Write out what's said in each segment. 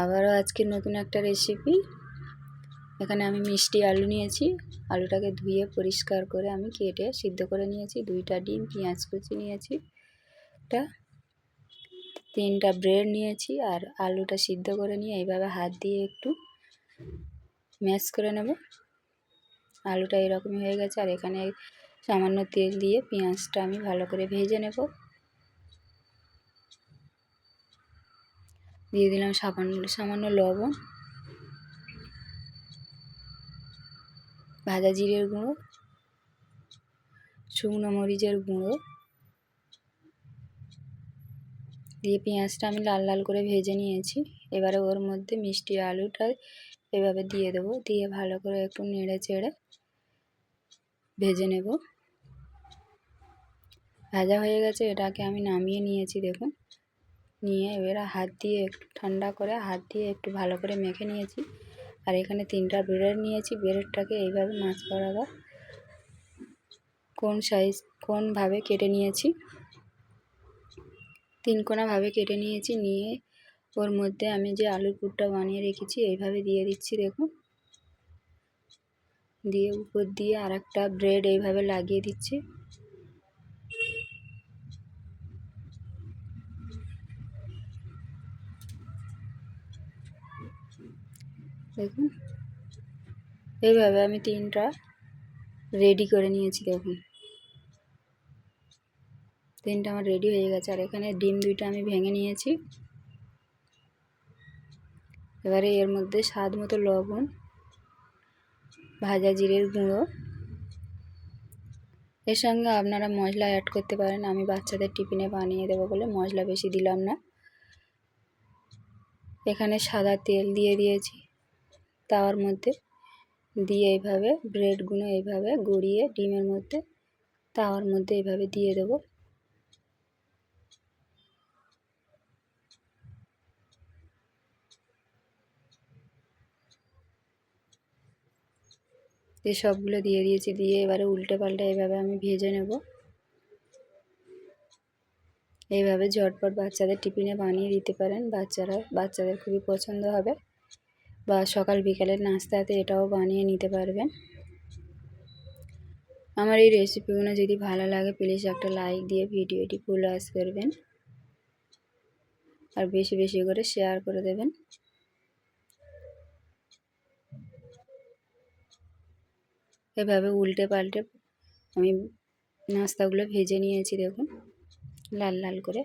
আবারও আজকে নতুন একটা রেসিপি এখানে আমি মিষ্টি আলু নিয়েছি। আলুটাকে ধুয়ে পরিষ্কার করে আমি কেটে সিদ্ধ করে নিয়েছি। দুইটা ডিম, পেঁয়াজ কুচি নিয়েছি। একটা তিনটা ব্রেড নিয়েছি আর আলুটা সিদ্ধ করে নিয়ে এইভাবে হাত দিয়ে একটু ম্যাশ করে নেব। আলুটা এরকমই হয়ে গেছে আর এখানে সামান্য তেল দিয়ে পেঁয়াজটা আমি ভালো করে ভেজে নেব। দিয়ে দিলাম সামান্য সামান্য লবণ, ভাজা জিরের গুঁড়ো, শুকনো মরিচের গুঁড়ো দিয়ে পেঁয়াজটা আমি লাল লাল করে ভেজে নিয়েছি। এবারে ওর মধ্যে মিষ্টি আলুটা এভাবে দিয়ে দেবো, দিয়ে ভালো করে একটু নেড়ে চেড়ে ভেজে নেব। ভাজা হয়ে গেছে, এটাকে আমি নামিয়ে নিয়েছি, দেখুন। নিয়ে এবারে হাত দিয়ে একটু ঠান্ডা করে হাত দিয়ে একটু ভালো করে মেখে নিয়েছি। আর এখানে তিনটা ব্রেড নিয়েছি ব্রেডটাকে এইভাবে মাছ বরাবর কোন সাইজ কোনভাবে কেটে নিয়েছি। তিন কোনাভাবে কেটে নিয়েছি, নিয়ে ওর মধ্যে আমি যে আলুর পুরটা বানিয়ে রেখেছি এইভাবে দিয়ে দিচ্ছি, দেখুন। দিয়ে উপর দিয়ে আর একটা ব্রেড এইভাবে লাগিয়ে দিচ্ছি। দেখুন। এইভাবে আমি তিনটা রেডি করে নিয়েছি, দেখুন। তিনটা আমার রেডি হয়ে গেছে। আর এখানে ডিম দুইটা আমি ভেঙে নিয়েছি। এবারে এর মধ্যে স্বাদ মতো লবণ, ভাজা জিরের গুঁড়ো। এর সঙ্গে আপনারা মশলা অ্যাড করতে পারেন। আমি বাচ্চাদের টিফিনে বানিয়ে দেবো বলে মশলা বেশি দিলাম না। এখানে সাদা তেল দিয়ে দিয়েছি। তাওয়ার মধ্যে দিয়ে এইভাবে, ব্রেডগুলো এইভাবে গড়িয়ে ডিমের মধ্যে, তাওয়ার মধ্যে এইভাবে দিয়ে দেবো। দিয়ে সবগুলো দিয়ে দিয়েছি, দিয়ে এবারে উল্টে পাল্টে এইভাবে আমি ভেজে নেব। এইভাবে ঝটপট বাচ্চাদের টিফিনে বানিয়ে দিতে পারেন, বাচ্চারা, বাচ্চাদের খুবই পছন্দ হবে। বা সকাল বিকালের নাস্তাতে এটাও বানিয়ে নিতে পারবেন। আমার এই রেসিপিগুলো যদি ভালো লাগে প্লিজ একটা লাইক দিয়ে ভিডিওটি ফুল আস করবেন। আর বেশি বেশি করে শেয়ার করে দেবেন। এভাবে উল্টে পাল্টে আমি নাস্তাগুলো ভেজে নিয়েছি, দেখুন। লাল লাল করে।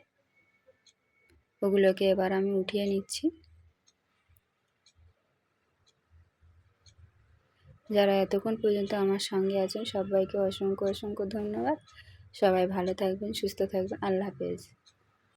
ওগুলোকে এবার আমি উঠিয়ে নিচ্ছি। যারা এতক্ষণ পর্যন্ত আমার সঙ্গে আছেন, সবাইকে অসংখ্য অসংখ্য ধন্যবাদ। সবাই ভালো থাকবেন, সুস্থ থাকবেন। আল্লাহ হাফেজ।